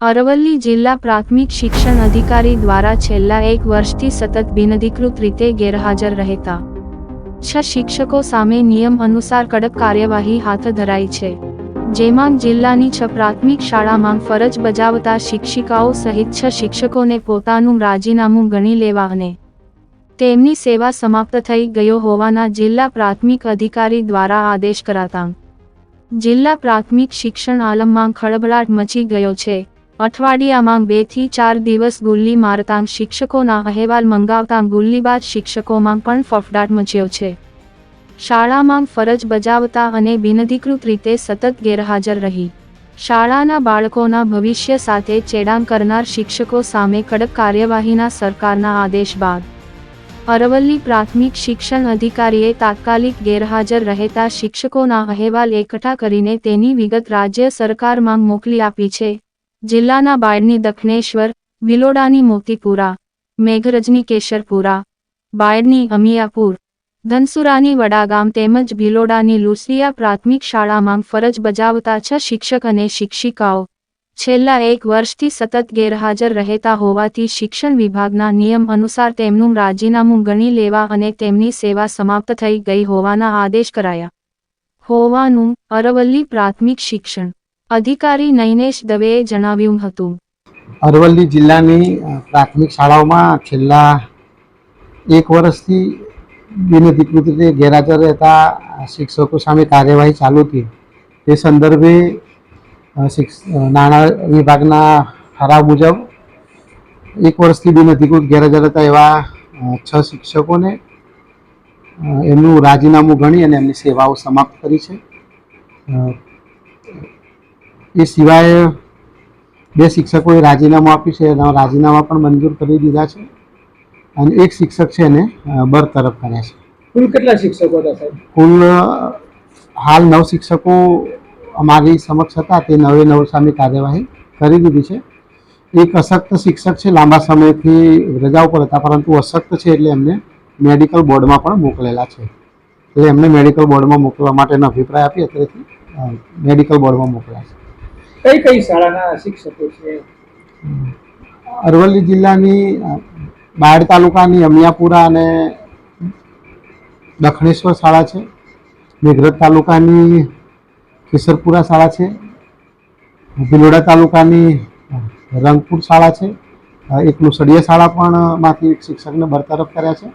અરવલ્લી જિલ્લા પ્રાથમિક શિક્ષણ અધિકારી દ્વારા છેલ્લા એક વર્ષથી સતત બિનઅધિકૃત રીતે ગેરહાજર રહેતા છ શિક્ષકો સામે નિયમ અનુસાર કડક કાર્યવાહી હાથ ધરાઈ છે. જેમાં જિલ્લાની છ પ્રાથમિક શાળામાં ફરજ બજાવતા શિક્ષિકાઓ સહિત છ શિક્ષકોને પોતાનું રાજીનામું ગણી લેવા અને તેમની સેવા સમાપ્ત થઈ ગયો હોવાના જિલ્લા પ્રાથમિક અધિકારી દ્વારા આદેશ કરાતા જિલ્લા પ્રાથમિક શિક્ષણ આલમમાં ખળભળાટ મચી ગયો છે. અઠવાડિયામાં બેથી ચાર દિવસ ગુલ્લી મારતા શિક્ષકોના અહેવાલ મંગાવતા ગુલ્લીબાજ શિક્ષકોમાં પણ ફફડાટ મચ્યો છે. શાળામાં ફરજ બજાવતા અને બિનધિકૃત રીતે સતત ગેરહાજર રહી. શાળાના બાળકોના ભવિષ્ય સાથે ચેડાં કરનાર શિક્ષકો સામે કડક કાર્યવાહીના સરકારના આદેશ બાદ. અરવલ્લી પ્રાથમિક શિક્ષણ અધિકારીએ તાત્કાલિક ગેરહાજર રહેતા શિક્ષકોના અહેવાલ એકઠા કરીને તેની વિગત રાજ્ય સરકારમાં મોકલી આપી છે. જિલ્લાના બાયડની દક્ષિણેશ્વર, વિલોડાની મોતીપુરા, મેઘરજની કેશરપુરા, બાયડની અમિયાપુર, ધનસુરાની વડાગામ તેમજ ભિલોડાની લુસિયા પ્રાથમિક શાળામાં ફરજ બજાવતા છ શિક્ષક અને શિક્ષિકાઓ. છેલ્લા એક વર્ષથી સતત ગેરહાજર રહેતા હોવાથી શિક્ષણ વિભાગના નિયમ અનુસાર તેમનું રાજીનામું ગણી લેવા અને તેમની સેવા સમાપ્ત થઈ ગઈ હોવાના આદેશ કરાયા. હોવાનું અરવલ્લી પ્રાથમિક શિક્ષણ અધિકારી નૈનેશ દવેએ જણાવ્યું હતું. અરવલ્લી જિલ્લાની પ્રાથમિક શાળાઓમાં છેલ્લા એક વર્ષથી બિનઅધિકૃત રીતે ગેરહાજર રહેતા શિક્ષકો સામે કાર્યવાહી ચાલુ હતી. તે સંદર્ભે નાણાં વિભાગના ઠરાવ મુજબ એક વર્ષથી બિનઅધિકૃત ગેરહાજર હતા એવા છ શિક્ષકોને એમનું રાજીનામું ગણી અને એમની સેવાઓ સમાપ્ત કરી છે. એ સિવાય બે શિક્ષકોએ રાજીનામું આપ્યું છે એના રાજીનામા પણ મંજૂર કરી દીધા છે. અને એક શિક્ષક છે એને બરતરફ કર્યા છે. કુલ કેટલા શિક્ષકો હતા સાહેબ? કુલ હાલ નવ શિક્ષકો અમારી સમક્ષ હતા. તે નવે નવ સામે કાર્યવાહી કરી દીધી છે. એક અશક્ત શિક્ષક છે લાંબા સમયથી રજા ઉપર હતા પરંતુ અશક્ત છે એટલે એમને મેડિકલ બોર્ડમાં પણ મોકલેલા છે. એટલે એમને મેડિકલ બોર્ડમાં મોકલવા માટેનો અભિપ્રાય આપી અત્યારેથી મેડિકલ બોર્ડમાં મોકલ્યા છે. કઈ કઈ શાળાના શિક્ષકો છે? અરવલ્લી જિલ્લાની બાયડ તાલુકાની અમિયાપુરા અને દક્ષિણેશ્વર શાળા છે. મેઘરજ તાલુકાની કેસરપુરા શાળા છે. ભિલોડા તાલુકાની રંગપુર શાળા છે. એક લુસડિયા શાળા પણ માંથી એક શિક્ષકને બરતરફ કર્યા છે.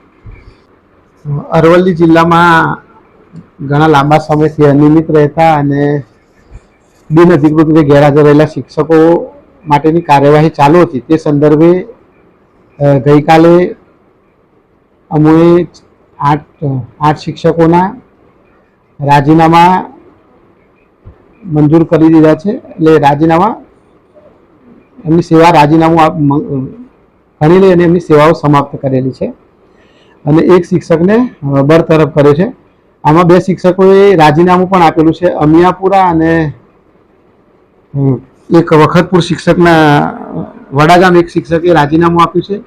અરવલ્લી જિલ્લામાં ઘણા લાંબા સમયથી અનિયમિત રહેતા અને બિનઅધિકૃત રીતે ગેરહાજર રહેલા શિક્ષકો માટેની કાર્યવાહી ચાલુ હતી. તે સંદર્ભે ગઈકાલે અમોએ આઠ આઠ શિક્ષકોના રાજીનામા મંજૂર કરી દીધા છે. એટલે રાજીનામા, એમની સેવા રાજીનામું ગણીને અને એમની સેવાઓ સમાપ્ત કરેલી છે. અને એક શિક્ષકને બરતરફ કર્યો છે. આમાં બે શિક્ષકોએ રાજીનામું પણ આપેલું છે. અમિયાપુરા અને એક વખતપુર શિક્ષકના, વડાગામ એક શિક્ષકે રાજીનામું આપ્યું છે.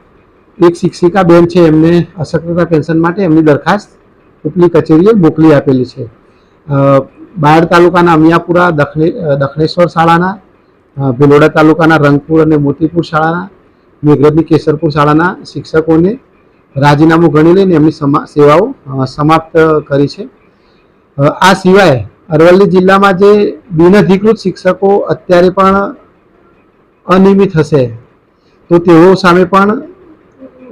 એક શિક્ષિકા બેન છે, એમને અશક્તતા પેન્શન માટે એમની દરખાસ્ત ઉપલી કચેરીએ મોકલી આપેલી છે. બાયડ તાલુકાના અમિયાપુરા દક્ષિણે દક્ષિણેશ્વર શાળાના ભિલોડા તાલુકાના રંગપુર અને મોતીપુર શાળાના, મેઘરજની કેસરપુર શાળાના શિક્ષકોને રાજીનામું ગણી લઈને એમની સેવાઓ સમાપ્ત કરી છે. આ સિવાય અરવલ્લી જિલ્લામાં જે બિનઅધિકૃત શિક્ષકો અત્યારે પણ અનિયમિત હશે, તો તેઓ સામે પણ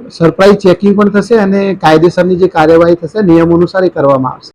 સરપ્રાઇઝ ચેકિંગ પણ થશે અને કાયદેસરની જે કાર્યવાહી થશે નિયમ અનુસાર એ કરવામાં આવશે.